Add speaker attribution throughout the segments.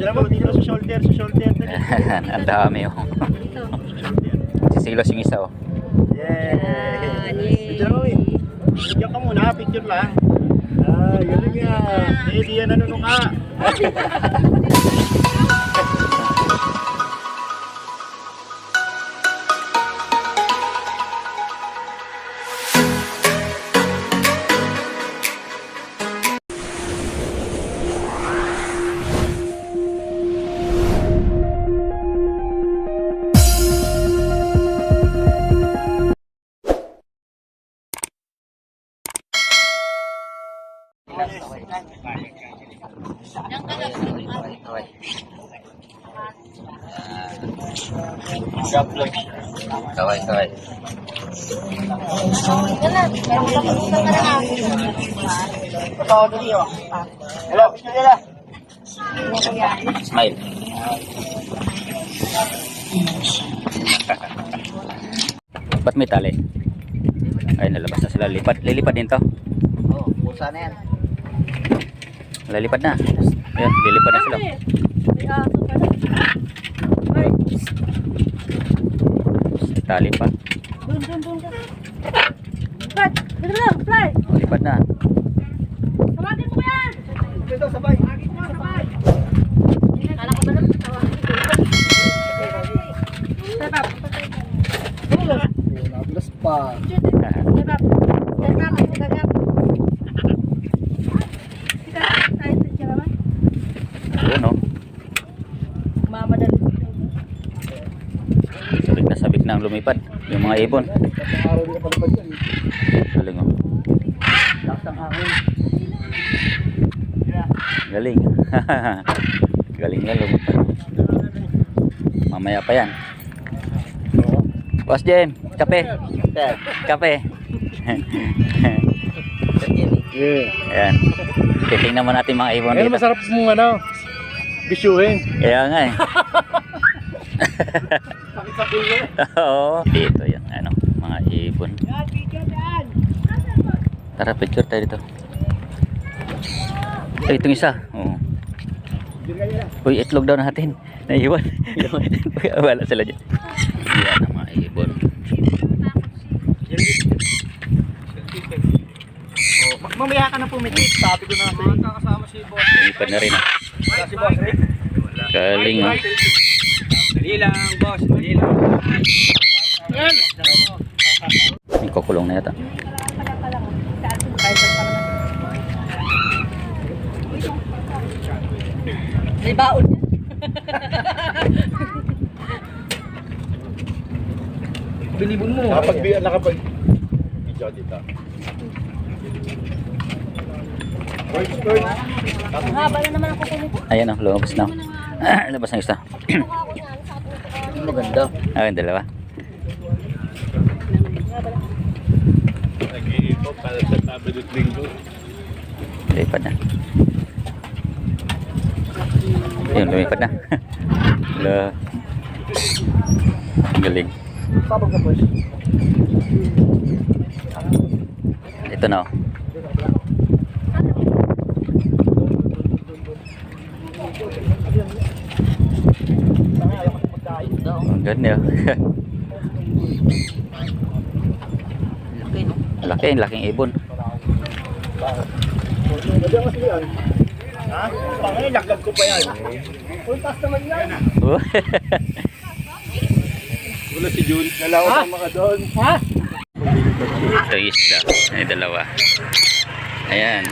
Speaker 1: Diyan mo, dito sa shoulder, sa shoulder.
Speaker 2: Ang dami oh.
Speaker 3: Dito.
Speaker 2: Sisilos yung isa oh.
Speaker 1: Yeah. Diyan mo, eh. Diyan ka muna, picture lang. Ah, galing nga. Eh, di yan nanunong ka. Picture nila.
Speaker 2: Smile. Ba't may tali? Ay, nalabas na sila. Lipat, lilipad din to.
Speaker 1: Oh, pusa na yan.
Speaker 2: Lalipad na. Ayan, lilipad na sila. Tali pa.
Speaker 3: dun, dun, dun, dun. Fly, dito lang, fly.
Speaker 2: Lipad na.
Speaker 3: Tawagin mo yan.
Speaker 1: Ito, sabay.
Speaker 3: Kala ko ba naman tawagin ko? Step up.
Speaker 1: Nabilas pa.
Speaker 3: Step up. Step up. Step up. Step up. Kita, tayo sa siya naman.
Speaker 2: Ayun oh.
Speaker 3: Mamadali.
Speaker 2: Sabik na sabik na ang lumipad. Yung mga ibon. Galing oh.
Speaker 1: Ang hangin.
Speaker 2: Galing. Galing nga lumipad. Mamaya pa yan. Boss Jen, kape. Kape.
Speaker 1: Yeah.
Speaker 2: Ayan. Titingnan mo natin mga ibon dito.
Speaker 1: masarap mong ano, bisyuhin.
Speaker 2: Kaya nga eh. Oo. Dito yan. Ano, mga ibon. Tara, picture tayo dito. Ay, itong isa. Oo. Uy, itlog daw natin. Naiwan. Wala sila dyan. Yan ang mga ibon.
Speaker 1: Ma- mamaya ka na pumikit. Sabi ko na sa iyo. Kakasama si boss.
Speaker 2: Lumipad na rin. ah.
Speaker 1: Si boss Rick.
Speaker 2: Galing ah.
Speaker 1: Dali lang, boss. Dali lang.
Speaker 2: May kukulong na yata.
Speaker 3: May baon yan.
Speaker 1: Bilibon mo. Nakapag, nakapag, video dito.
Speaker 3: Haba na naman ang kuko nito.
Speaker 2: Ayan oh, lumabas na. Labas ng isa.
Speaker 1: Maganda.
Speaker 2: Yung dalawa.
Speaker 1: Nag-iipog para sa at Linggo.
Speaker 2: Lumipad na. Yun, lumipad na. Ang Galing.
Speaker 1: Na.
Speaker 2: Ito na oh. Ang ganda oh. Laki, laking ibon.
Speaker 1: Ha? Pangay, laglag ko pa yan. Puntas naman yan. Wala si Jun. Nalaot ang mga doon. Ha?
Speaker 2: Ito isda. Ay, dalawa. Ayan.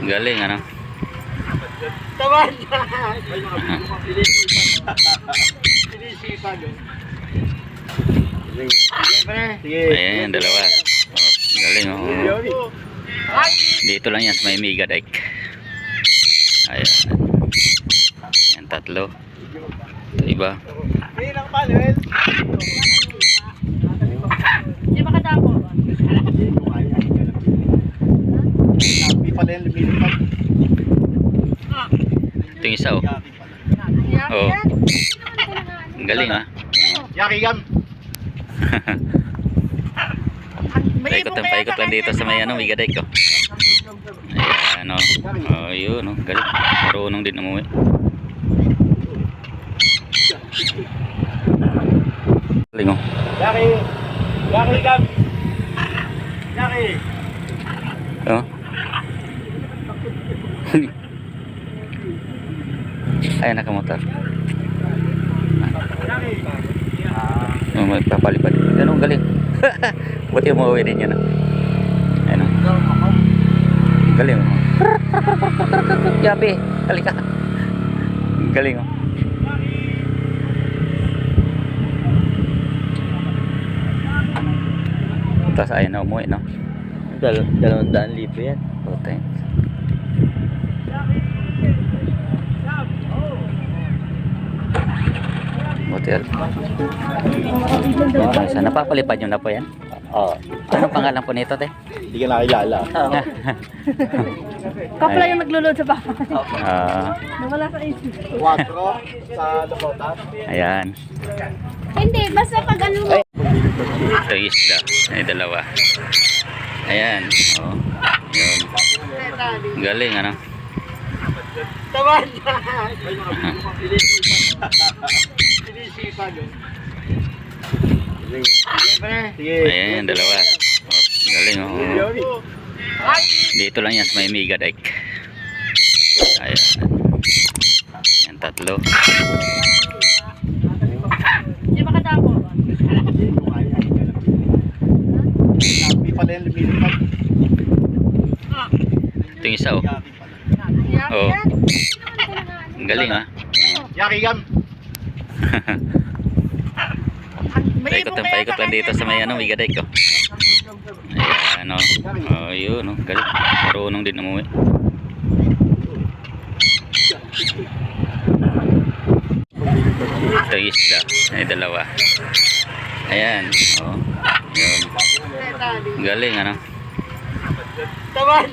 Speaker 2: Galing, ano?
Speaker 1: Taman! Sinisipan. Sige.
Speaker 2: Ayan, dalawa. Oh, galing, oh. Dito lang yan sa may mega dike. Ayan. Ayan, tatlo. Ito iba.
Speaker 1: Sige lang pa, Noel.
Speaker 3: Hindi ba kadako?
Speaker 1: Hindi pa din lumilipad.
Speaker 2: Ito yung isa, oh. Oh. Ang galing, ah.
Speaker 1: Yaki gam.
Speaker 2: Paikot lang, paikot lang dito sa may ano, mega dike, oh. Ayan o. Oh, yun o. Galing. Marunong din umuwi. Galing o.
Speaker 1: Yaki! Yaki kam! Yaki!
Speaker 2: Oh. Ayan nakamotor.
Speaker 1: Yaki!
Speaker 2: Oh, magpapalipad. Yan o, galing. Buti umuwi din yan. oh. Ayan o. Galing o. Yapi. Halika. Galing o. Tapos ayaw na umuwi, no?
Speaker 4: Dal dalawang daan libo yan.
Speaker 2: Oh, thanks. Buti al. Oh, sa napapalipad nyo na po yan.
Speaker 4: Oo.
Speaker 2: Anong pangalan po nito, te?
Speaker 1: Hindi ka nakilala.
Speaker 3: Kapla yung naglulod sa bahay.
Speaker 2: Ah,
Speaker 3: Nawala sa isip.
Speaker 1: 4 sa Dakota.
Speaker 2: ayan.
Speaker 3: Hindi, basta pag ano mo.
Speaker 2: Ito isda. Ay, dalawa. Ayan. Oh. Yun. Galing, ano?
Speaker 1: Taman! Pinisipan yun.
Speaker 2: Ayan, dalawa. Oh, galing, oh. Dito lang yan sa may mega dike. Ayan. Ayan, tatlo. Ito yung isa, oh. Oo. Ang galing, ah.
Speaker 1: Yaki kam!
Speaker 2: Paikot lang, paikot lang dito sa may ano, mega dike, oh. Ayan, oh. Oh, yun, oh. Galing. Marunong din umuwi. Ito yung isda. Ay, dalawa. Ayan. Oh. Yun. Galing, ano?
Speaker 1: Taman!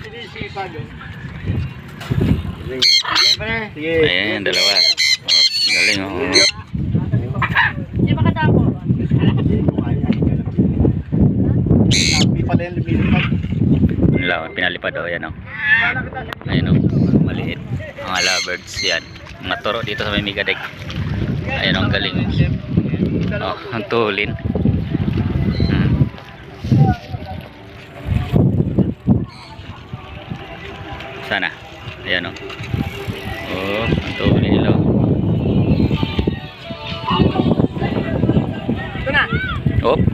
Speaker 1: Pinisipan yun. Sige, pre. Sige.
Speaker 2: Ayan, dalawa. Oh, galing, oh.
Speaker 3: Hindi ba katako?
Speaker 1: Hindi pala yung lumilipad.
Speaker 2: Lang, pinalipad, oh. Ayan, oh. Ayan, oh. Maliit. Mga lovebirds, yan. Mga turo dito sa may mega deck. Ayan, oh. Ang galing, oh. Ang tulin. Hmm. Sana. Ayan, oh. Oh, ang tulin nila, oh. Oh.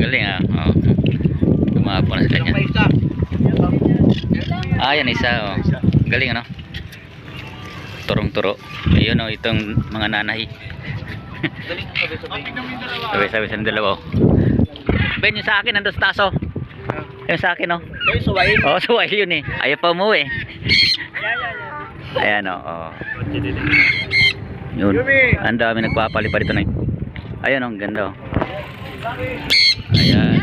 Speaker 2: Galing ah. Oh. Tumapo na sila niyan.
Speaker 1: isa.
Speaker 2: Ah, yan isa oh. Galing ano? Turong-turo. Ayun oh, itong mga nanahi. Sabi sabi sa dalawa oh. Ben, yung sa akin nandun sa taso. Yung sa akin oh.
Speaker 1: Kayo suwain.
Speaker 2: Oo, oh, suway yun eh. Ayaw pa umuwi. Ayan o. Oh, Yun. Ang dami nagpapalipad dito na. Ayan o, ang ganda o. Ayan.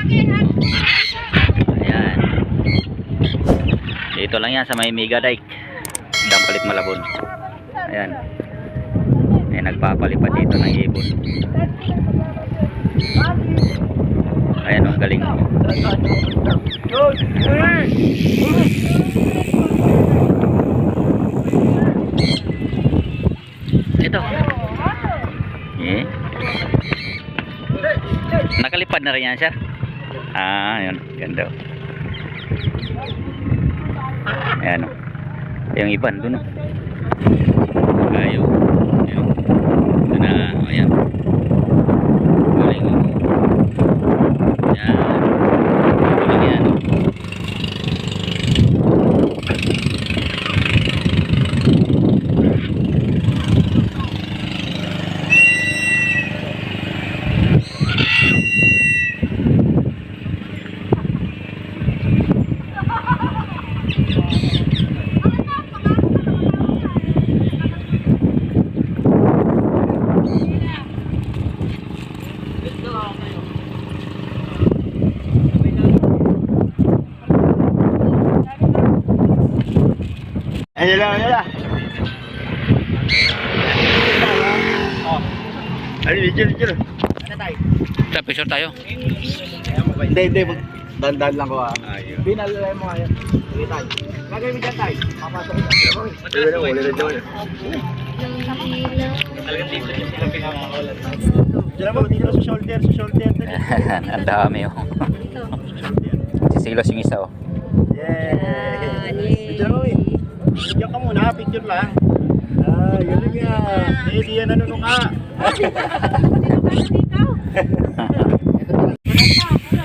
Speaker 2: Ayan. Dito lang yan sa may Mega Dike. Dampalit Malabon. Ayan. Ayan, nagpapalipad dito ng ibon. Ayan o, ang galing. Ito. Eh. Nakalipad na rin yan siya. Ah, yun. Ganda. oh. Ayan o. Yung iba, dun o. Ayaw. Ayan. Ito na. Ayan. Galing o. Ayan. Ito lang yan o.
Speaker 1: Ayun lang, ayun lang. Oh. Ano, video, video. Ano tayo?
Speaker 2: Sa picture tayo.
Speaker 1: Hindi, hindi. Dandan lang ko ah. Ayun. Pinalala mo ngayon. Sige tayo. Lagay mo dyan tayo. Papasok ko dyan. Wala na, wala na dyan. Diyan mo, dito sa shoulder, sa shoulder.
Speaker 2: Ang dami oh. Sisilos yung isa oh.
Speaker 1: Yeah. Diyan mo eh. Diyan ka muna, picture lang. Ah, yun lang yan. Eh, di yan ano ka.